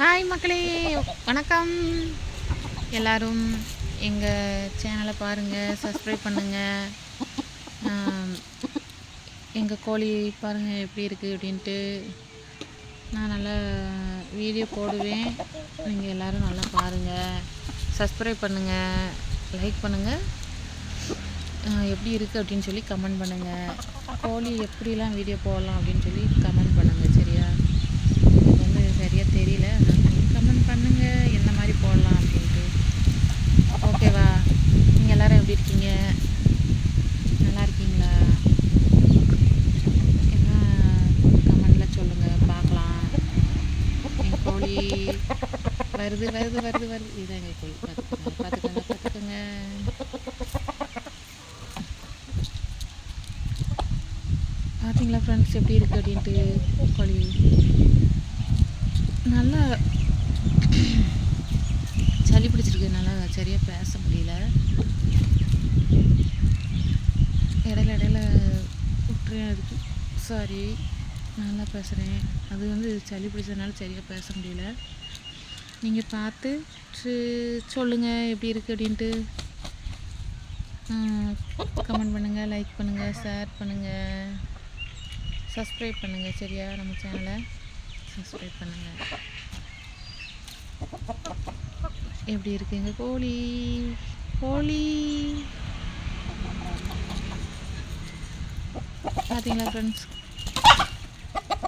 Hi மக்களே வணக்கம். எல்லாரும் எங்கள் சேனலை பாருங்கள் சப்ஸ்கிரைப் பண்ணுங்கள் எங்கள் கோழி பாருங்கள் எப்படி இருக்குது அப்படின்ட்டு. நான் நல்லா வீடியோ போடுவேன். நீங்கள் எல்லோரும் நல்லா பாருங்கள் சப்ஸ்கிரைப் பண்ணுங்கள் லைக் பண்ணுங்கள் எப்படி இருக்குது அப்படின்னு சொல்லி கமெண்ட் பண்ணுங்கள் கோழி எப்படிலாம் வீடியோ போடலாம் அப்படின்னு சொல்லி கமெண்ட் பண்ணுங்கள் சரியா? தெரியல. கமெண்ட் பண்ணுங்கள் என்ன மாதிரி போடலாம் அப்படின்ட்டு. ஓகேவா நீங்கள் எல்லோரும் எப்படி இருக்கீங்க? நல்லா இருக்கீங்களா? என்ன கமெண்டில் சொல்லுங்கள் பார்க்கலாம். எங்கள் கோழி. வருது வருது வருது வருது. இதுதான் எங்கள் கோழி. பார்த்துக்கோங்க பார்த்துக்கோங்க பார்த்துக்கோங்க. பார்த்தீங்களா ஃப்ரெண்ட்ஸ் எப்படி இருக்குது அப்படின்ட்டு கோழி? நல்லா சளி பிடிச்சிருக்கு. நல்லா சரியாக பேச முடியல. இடையில இடையில விட்டுறேன் அதுக்கு சாரி நல்லா பேசுகிறேன் அது வந்து சளி பிடிச்சதுனால சரியாக பேச முடியல. நீங்கள் பார்த்து சொல்லுங்கள் எப்படி இருக்குது அப்படின்ட்டு. கமெண்ட் பண்ணுங்கள் லைக் பண்ணுங்கள் ஷேர் பண்ணுங்கள் சப்ஸ்கிரைப் பண்ணுங்கள் சரியா நம்ம சேனலை சப்ஸ்கிரைப் பண்ணுங்கள் எப்படி இருக்குங்க கோழி? கோழி. பார்த்தீங்களா ஃப்ரெண்ட்ஸ்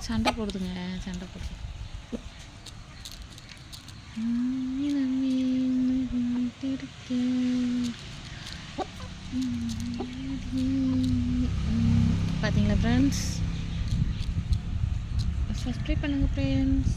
சண்டை போடுதுங்க சண்டை போடுது. பார்த்தீங்களா ஃப்ரெண்ட்ஸ் சப்ஸ்கிரைப் பண்ணுங்கள் ஃப்ரெண்ட்ஸ்